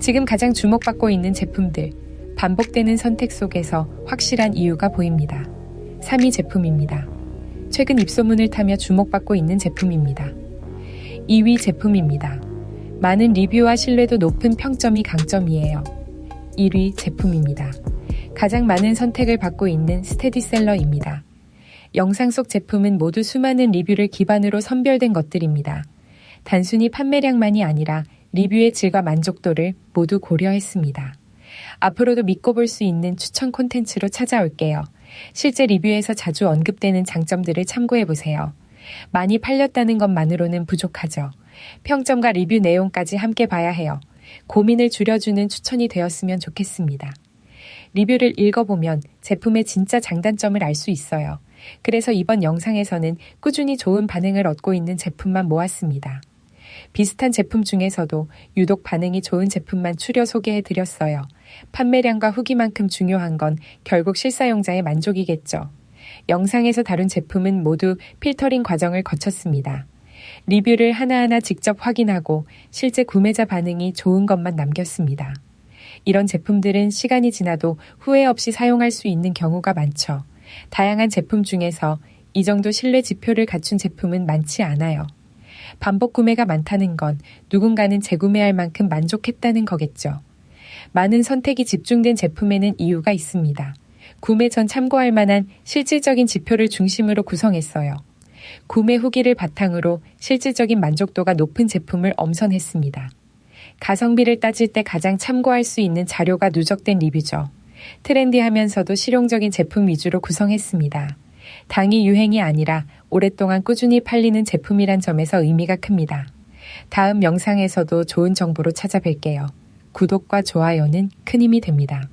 지금 가장 주목받고 있는 제품들, 반복되는 선택 속에서 확실한 이유가 보입니다. 3위 제품입니다. 최근 입소문을 타며 주목받고 있는 제품입니다. 2위 제품입니다. 많은 리뷰와 신뢰도 높은 평점이 강점이에요. 1위 제품입니다. 가장 많은 선택을 받고 있는 스테디셀러입니다. 영상 속 제품은 모두 수많은 리뷰를 기반으로 선별된 것들입니다. 단순히 판매량만이 아니라 리뷰의 질과 만족도를 모두 고려했습니다. 앞으로도 믿고 볼 수 있는 추천 콘텐츠로 찾아올게요. 실제 리뷰에서 자주 언급되는 장점들을 참고해 보세요. 많이 팔렸다는 것만으로는 부족하죠. 평점과 리뷰 내용까지 함께 봐야 해요. 고민을 줄여주는 추천이 되었으면 좋겠습니다. 리뷰를 읽어보면 제품의 진짜 장단점을 알 수 있어요. 그래서 이번 영상에서는 꾸준히 좋은 반응을 얻고 있는 제품만 모았습니다. 비슷한 제품 중에서도 유독 반응이 좋은 제품만 추려 소개해 드렸어요. 판매량과 후기만큼 중요한 건 결국 실사용자의 만족이겠죠. 영상에서 다룬 제품은 모두 필터링 과정을 거쳤습니다. 리뷰를 하나하나 직접 확인하고 실제 구매자 반응이 좋은 것만 남겼습니다. 이런 제품들은 시간이 지나도 후회 없이 사용할 수 있는 경우가 많죠. 다양한 제품 중에서 이 정도 신뢰 지표를 갖춘 제품은 많지 않아요. 반복 구매가 많다는 건 누군가는 재구매할 만큼 만족했다는 거겠죠. 많은 선택이 집중된 제품에는 이유가 있습니다. 구매 전 참고할 만한 실질적인 지표를 중심으로 구성했어요. 구매 후기를 바탕으로 실질적인 만족도가 높은 제품을 엄선했습니다. 가성비를 따질 때 가장 참고할 수 있는 자료가 누적된 리뷰죠. 트렌디하면서도 실용적인 제품 위주로 구성했습니다. 당이 유행이 아니라 오랫동안 꾸준히 팔리는 제품이란 점에서 의미가 큽니다. 다음 영상에서도 좋은 정보로 찾아뵐게요. 구독과 좋아요는 큰 힘이 됩니다.